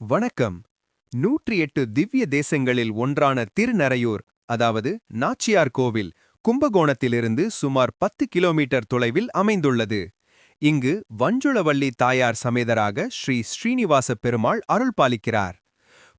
வணக்கம். நூற்றி எட்டு திவ்ய தேசங்களில் ஒன்றான திருநரையூர் அதாவது நாச்சியார் கோவில் கும்பகோணத்திலிருந்து சுமார் பத்து கிலோமீட்டர் தொலைவில் அமைந்துள்ளது. இங்கு வஞ்சுளவள்ளி தாயார் சமேதராக ஸ்ரீ ஸ்ரீனிவாச பெருமாள் அருள் பாலிக்கிறார்.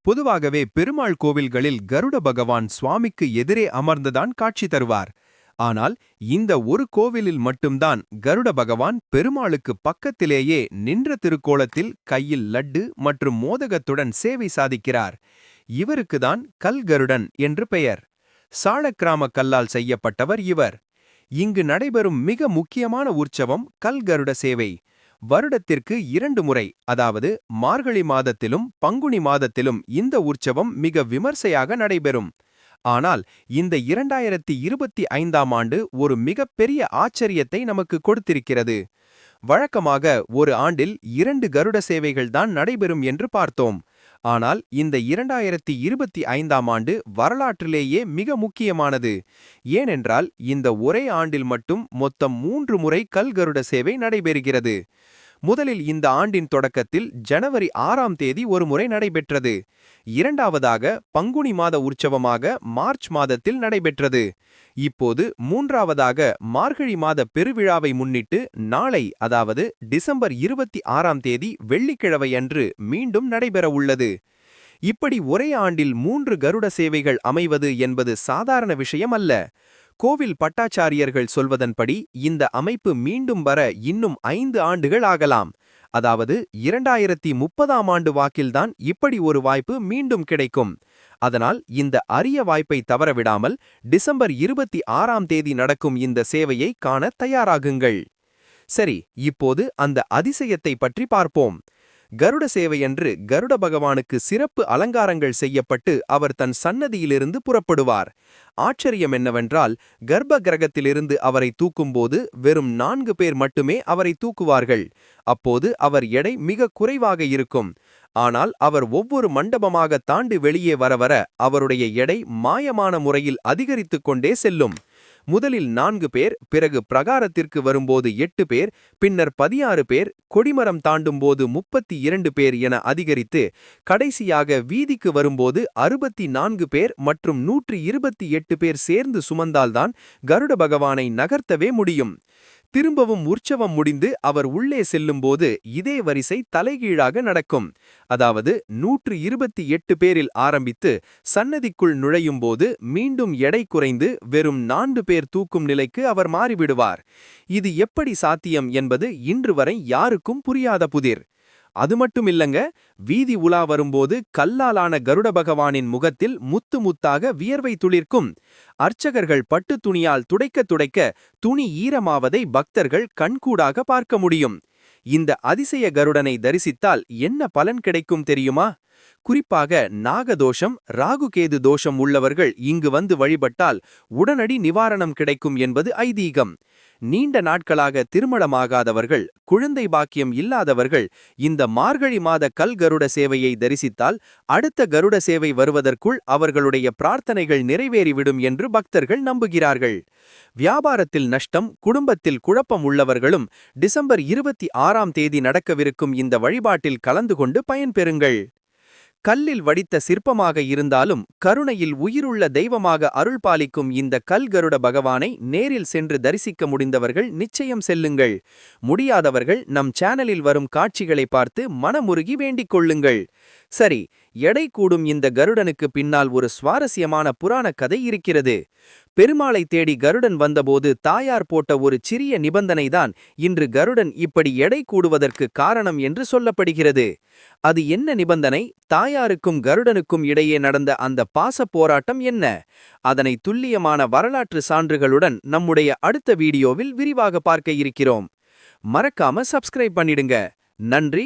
பொதுவாகவே பெருமாள் கோவில்களில் கருட பகவான் சுவாமிக்கு எதிரே அமர்ந்துதான் காட்சி தருவார். ஆனால் இந்த ஒரு கோவிலில் மட்டும்தான் கருட பகவான் பெருமாளுக்கு பக்கத்திலேயே நின்ற திருக்கோலத்தில் கையில் லட்டு மற்றும் மோதகத்துடன் சேவை சாதிக்கிறார். இவருக்குதான் கல்கருடன் என்று பெயர். சாளக்கிராம கல்லால் செய்யப்பட்டவர் இவர். இங்கு நடைபெறும் மிக முக்கியமான உற்சவம் கல்கருட சேவை. வருடத்திற்கு இரண்டு முறை அதாவது மார்கழி மாதத்திலும் பங்குனி மாதத்திலும் இந்த உற்சவம் மிக விமர்சையாக நடைபெறும். ஆனால் இந்த இரண்டாயிரத்தி இருபத்தி ஐந்தாம் ஆண்டு ஒரு மிகப்பெரிய ஆச்சரியத்தை நமக்கு கொடுத்திருக்கிறது. வழக்கமாக ஒரு ஆண்டில் இரண்டு கருட சேவைகள் தான் நடைபெறும் என்று பார்த்தோம். ஆனால் இந்த இரண்டாயிரத்தி இருபத்தி ஐந்தாம் ஆண்டு வரலாற்றிலேயே மிக முக்கியமானது. ஏனென்றால் இந்த ஒரே ஆண்டில் மட்டும் மொத்தம் மூன்று முறை கல்கருட சேவை நடைபெறுகிறது. முதலில் இந்த ஆண்டின் தொடக்கத்தில் ஜனவரி ஆறாம் தேதி ஒருமுறை நடைபெற்றது. இரண்டாவதாக பங்குனி மாத உற்சவமாக மார்ச் மாதத்தில் நடைபெற்றது. இப்போது மூன்றாவதாக மார்கழி மாத பெருவிழாவை முன்னிட்டு நாளை அதாவது டிசம்பர் இருபத்தி ஆறாம் தேதி வெள்ளிக்கிழமை அன்று மீண்டும் நடைபெறவுள்ளது இப்படி ஒரே ஆண்டில் மூன்று கருட சேவைகள் அமைவது என்பது சாதாரண விஷயம் அல்ல கோவில் பட்டாச்சாரியர்கள் சொல்வதன்படி இந்த அமைப்பு மீண்டும் வர இன்னும் ஐந்து ஆண்டுகள் ஆகலாம். அதாவது இரண்டாயிரத்தி முப்பதாம் ஆண்டு வாக்கில்தான் இப்படி ஒரு வாய்ப்பு மீண்டும் கிடைக்கும். அதனால் இந்த அரிய வாய்ப்பை தவறவிடாமல் டிசம்பர் இருபத்தி ஆறாம் தேதி நடக்கும் இந்த சேவையை காண தயாராகுங்கள். சரி இப்போது அந்த அதிசயத்தை பற்றி பார்ப்போம். கருட சேவையன்று கருட பகவானுக்கு சிறப்பு அலங்காரங்கள் செய்யப்பட்டு அவர் தன் சன்னதியிலிருந்து புறப்படுவார். ஆச்சரியம் என்னவென்றால் கர்ப்ப கிரகத்திலிருந்து அவரை தூக்கும்போது வெறும் நான்கு பேர் மட்டுமே அவரை தூக்குவார்கள். அப்போது அவர் எடை மிக குறைவாக இருக்கும். ஆனால் அவர் ஒவ்வொரு மண்டபமாக தாண்டி வெளியே வர வர அவருடைய எடை மாயமான முறையில் அதிகரித்துக் கொண்டே செல்லும். முதலில் நான்கு பேர் பிறகு பிரகாரத்திற்கு வரும்போது எட்டு பேர் பின்னர் பதினாறு பேர் கொடிமரம் தாண்டும்போது முப்பத்தி இரண்டு பேர் என அதிகரித்து கடைசியாக வீதிக்கு வரும்போது அறுபத்தி நான்கு பேர் மற்றும் நூற்றி இருபத்தி எட்டு பேர் சேர்ந்து சுமந்தால்தான் கருட பகவானை நகர்த்தவே முடியும். திரும்பவும் உற்சவம் முடிந்து அவர் உள்ளே செல்லும்போது இதே வரிசை தலைகீழாக நடக்கும். அதாவது நூற்று இருபத்தி எட்டு பேரில் ஆரம்பித்து சன்னதிக்குள் நுழையும்போது மீண்டும் எடை குறைந்து வெறும் நான்கு பேர் தூக்கும் நிலைக்கு அவர் மாறிவிடுவார். இது எப்படி சாத்தியம் என்பது இன்று வரை யாருக்கும் புரியாத புதிர். அது மட்டும் இல்லங்க வீதி உலா வரும்போது கல்லாலான கருட பகவானின் முகத்தில் முத்து முத்தாக வியர்வை துளிர்க்கும். அர்ச்சகர்கள் பட்டு துணியால் துடைக்க துடைக்க துணி ஈரமாவதை பக்தர்கள் கண்கூடாக பார்க்க முடியும். இந்த அதிசய கருடனை தரிசித்தால் என்ன பலன் கிடைக்கும் தெரியுமா? குறிப்பாக நாகதோஷம் ராகுகேது தோஷம் உள்ளவர்கள் இங்கு வந்து வழிபட்டால் உடனடி நிவாரணம் கிடைக்கும் என்பது ஐதீகம். நீண்ட நாட்களாக திருமணமாகாதவர்கள் குழந்தை பாக்கியம் இல்லாதவர்கள் இந்த மார்கழி மாத கல் கருட சேவையை தரிசித்தால் அடுத்த கருட சேவை வருவதற்குள் அவர்களுடைய பிரார்த்தனைகள் நிறைவேறிவிடும் என்று பக்தர்கள் நம்புகிறார்கள். வியாபாரத்தில் நஷ்டம் குடும்பத்தில் குழப்பம் உள்ளவர்களும் டிசம்பர் இருபத்தி ஆறாம் தேதி நடக்கவிருக்கும் இந்த வழிபாட்டில் கலந்து கொண்டு பயன்பெறுங்கள். கல்லில் வடித்த சிற்பமாக இருந்தாலும் கருணையில் உயிருள்ள தெய்வமாக அருள் பாலிக்கும் இந்த கல் கருட பகவானை நேரில் சென்று தரிசிக்க முடிந்தவர்கள் நிச்சயம் செல்லுங்கள். முடியாதவர்கள் நம் சேனலில் வரும் காட்சிகளை பார்த்து மனமுருகி வேண்டிக் கொள்ளுங்கள். சரி எடை கூடும் இந்த கருடனுக்கு பின்னால் ஒரு சுவாரஸ்யமான புராண கதை இருக்கிறது. பெருமாளை தேடி கருடன் வந்தபோது தாயார் போட்ட ஒரு சிறிய நிபந்தனைதான் இன்று கருடன் இப்படி எடை கூடுவதற்கு காரணம் என்று சொல்லப்படுகிறது. அது என்ன நிபந்தனை? தாயாருக்கும் கருடனுக்கும் இடையே நடந்த அந்த பாச போராட்டம் என்ன? அதனை துல்லியமான வரலாற்று சான்றுகளுடன் நம்முடைய அடுத்த வீடியோவில் விரிவாக பார்க்க இருக்கிறோம். மறக்காம சப்ஸ்கிரைப் பண்ணிடுங்க. நன்றி